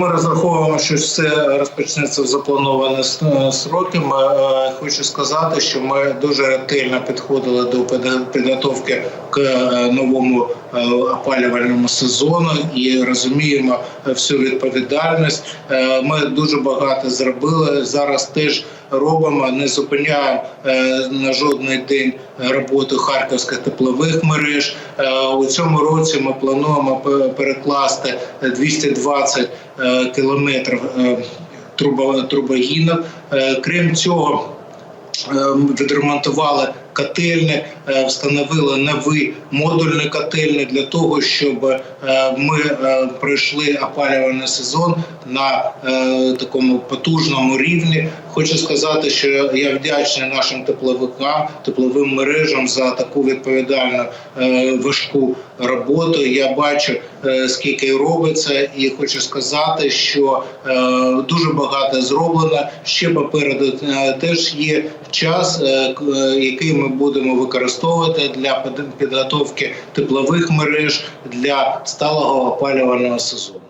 Ми розраховуємо, що все розпочнеться в заплановані сроки. Ми, е, хочу сказати, що ми дуже ретельно підходили до підготовки к е, новому е, опалювальному сезону і розуміємо е, всю відповідальність. Е, Ми дуже багато зробили. Зараз теж робимо, не зупиняємо е, на жодний день роботу харківських теплових мереж. Е, У цьому році ми плануємо пе- перекласти 220 е, е, трубо- трубогінок. Е, Крім цього, е, відремонтували котельні, е, встановили нові модульні котельні для того, щоб е, ми е, пройшли опалювальний сезон на такому потужному рівні. Хочу сказати, що я вдячний нашим тепловикам, тепловим мережам за таку відповідальну важку роботу. Я бачу, скільки робиться, і хочу сказати, що дуже багато зроблено. Ще попереду теж є час, який ми будемо використовувати для під- підготовки теплових мереж для сталого опалювального сезону.